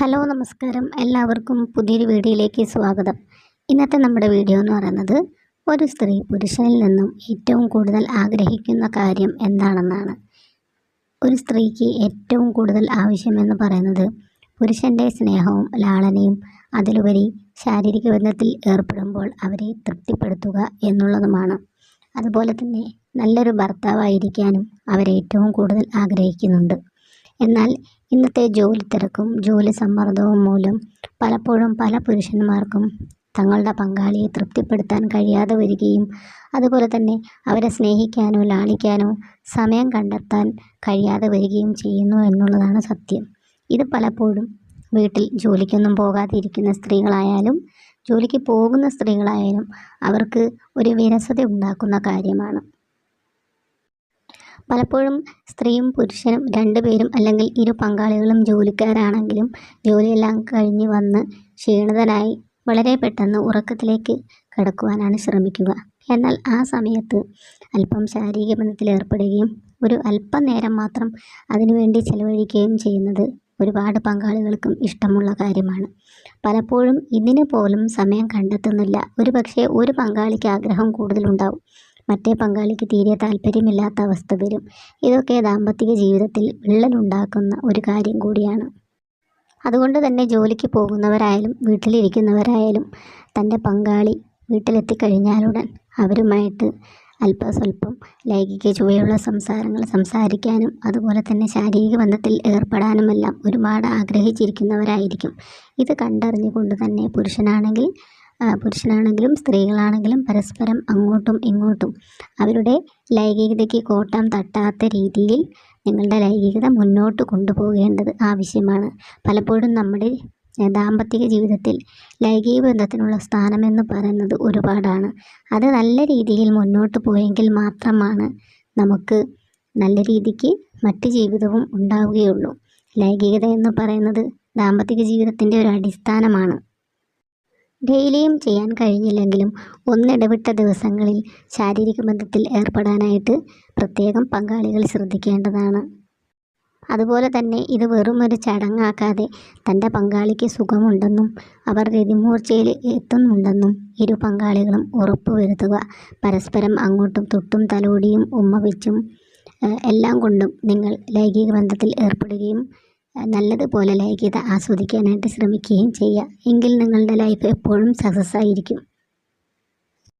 Hello നമസ്കാരം. എല്ലാവർക്കും പുതിയൊരു വീഡിയോയിലേക്ക് സ്വാഗതം. ഇന്നത്തെ നമ്മുടെ വീഡിയോ എന്ന് പറയുന്നത് ഒരു സ്ത്രീ പുരുഷനിൽ നിന്നും ഏറ്റവും കൂടുതൽ ആഗ്രഹിക്കുന്ന കാര്യം എന്താണെന്നാണ്. ഒരു സ്ത്രീക്ക് ഏറ്റവും കൂടുതൽ ആവശ്യമെന്ന് പറയുന്നത് പുരുഷന്റെ സ്നേഹവും ലാളനയും അതിലുപരി ശാരീരിക ബന്ധത്തിൽ ഏർപ്പെടുമ്പോൾ അവരെ തൃപ്തിപ്പെടുത്തുക എന്നുള്ളതുമാണ്. അതുപോലെ തന്നെ നല്ലൊരു ഭർത്താവായിരിക്കാനും അവരേറ്റവും കൂടുതൽ ആഗ്രഹിക്കുന്നുണ്ട്. എന്നാൽ ഇന്നത്തെ ജോലി തിരക്കും ജോലി സമ്മർദ്ദവും മൂലം പലപ്പോഴും പല പുരുഷന്മാർക്കും തങ്ങളുടെ പങ്കാളിയെ തൃപ്തിപ്പെടുത്താൻ കഴിയാതെ വരികയും അതുപോലെ തന്നെ അവരെ സ്നേഹിക്കാനോ ലാളിക്കാനോ സമയം കണ്ടെത്താൻ കഴിയാതെ വരികയും ചെയ്യുന്നു എന്നുള്ളതാണ് സത്യം. ഇത് പലപ്പോഴും വീട്ടിൽ ജോലിക്കൊന്നും പോകാതിരിക്കുന്ന സ്ത്രീകളായാലും ജോലിക്ക് പോകുന്ന സ്ത്രീകളായാലും അവർക്ക് ഒരു വിരസത ഉണ്ടാക്കുന്ന കാര്യമാണ്. പലപ്പോഴും സ്ത്രീയും പുരുഷനും രണ്ടുപേരും അല്ലെങ്കിൽ ഇരു പങ്കാളികളും ജോലിക്കാരാണെങ്കിലും ജോലിയെല്ലാം കഴിഞ്ഞ് വന്ന് ക്ഷീണിതനായി വളരെ പെട്ടെന്ന് ഉറക്കത്തിലേക്ക് കിടക്കുവാനാണ് ശ്രമിക്കുക. എന്നാൽ ആ സമയത്ത് അല്പം ശാരീരിക ബന്ധത്തിൽ ഏർപ്പെടുകയും ഒരു അല്പം നേരം മാത്രം അതിനുവേണ്ടി ചെലവഴിക്കുകയും ചെയ്യുന്നത് ഒരുപാട് പങ്കാളികൾക്കും ഇഷ്ടമുള്ള കാര്യമാണ്. പലപ്പോഴും ഇതിന് പോലും സമയം കണ്ടെത്തുന്നില്ല. ഒരു പക്ഷേ ഒരു പങ്കാളിക്ക് ആഗ്രഹം കൂടുതലുണ്ടാവും. മറ്റേ പങ്കാളിക്ക് തീരെ താല്പര്യമില്ലാത്ത അവസ്ഥ വരും. ഇതൊക്കെ ദാമ്പത്തിക ജീവിതത്തിൽ വിള്ളലുണ്ടാക്കുന്ന ഒരു കാര്യം കൂടിയാണ്. അതുകൊണ്ട് തന്നെ ജോലിക്ക് പോകുന്നവരായാലും വീട്ടിലിരിക്കുന്നവരായാലും തന്റെ പങ്കാളി വീട്ടിലെത്തിക്കഴിഞ്ഞാലുടൻ അവരുമായിട്ട് അല്പസ്വല്പം ലൈംഗിക ചുവയുള്ള സംസാരങ്ങൾ സംസാരിക്കാനും അതുപോലെ തന്നെ ശാരീരിക ബന്ധത്തിൽ ഏർപ്പെടാനുമെല്ലാം ഒരുപാട് ആഗ്രഹിച്ചിരിക്കുന്നവരായിരിക്കും. ഇത് കണ്ടറിഞ്ഞുകൊണ്ട് തന്നെ പുരുഷനാണെങ്കിൽ പുരുഷനാണെങ്കിലും സ്ത്രീകളാണെങ്കിലും പരസ്പരം അങ്ങോട്ടും ഇങ്ങോട്ടും. അവരുടെ ലൈംഗികതയ്ക്ക് കോട്ടം തട്ടാത്ത രീതിയിൽ നിങ്ങളുടെ ലൈംഗികത മുന്നോട്ട് കൊണ്ടുപോകേണ്ടത് ആവശ്യമാണ്. പലപ്പോഴും നമ്മുടെ ദാമ്പത്യ ജീവിതത്തിൽ ലൈംഗിക ബന്ധത്തിനുള്ള സ്ഥാനമെന്ന് പറയുന്നത് ഒരുപാടാണ്. അത് നല്ല രീതിയിൽ മുന്നോട്ട് പോയെങ്കിൽ മാത്രമാണ് നമുക്ക് നല്ല രീതിക്ക് മറ്റ് ജീവിതവും ഉണ്ടാവുകയുള്ളൂ. ലൈംഗികത എന്ന് പറയുന്നത് ദാമ്പത്യ ജീവിതത്തിന്റെ ഒരു അടിസ്ഥാനമാണ്. ഡെയിലിയും ചെയ്യാൻ കഴിഞ്ഞില്ലെങ്കിലും ഒന്നിടവിട്ട ദിവസങ്ങളിൽ ശാരീരിക ബന്ധത്തിൽ ഏർപ്പെടാനായിട്ട് പ്രത്യേകം പങ്കാളികൾ ശ്രദ്ധിക്കേണ്ടതാണ്. അതുപോലെ തന്നെ ഇത് വെറും ഒരു ചടങ്ങാക്കാതെ തന്റെ പങ്കാളിക്ക് സുഖമുണ്ടെന്നും അവർ രതിമൂർച്ചയിൽ എത്തുന്നുണ്ടെന്നും ഇരു പങ്കാളികളും ഉറപ്പുവരുത്തുക പരസ്പരം അങ്ങോട്ടും തൊട്ടും തലോടിയും ഉമ്മ വെച്ചും എല്ലാം കൊണ്ടും നിങ്ങൾ ലൈംഗിക ബന്ധത്തിൽ ഏർപ്പെടുകയും നല്ലതുപോലെ ലൈംഗികത ആസ്വദിക്കാനായിട്ട് ശ്രമിക്കുകയും ചെയ്യുക. എങ്കിൽ നിങ്ങളുടെ ലൈഫ് എപ്പോഴും സക്സസ് ആയിരിക്കും.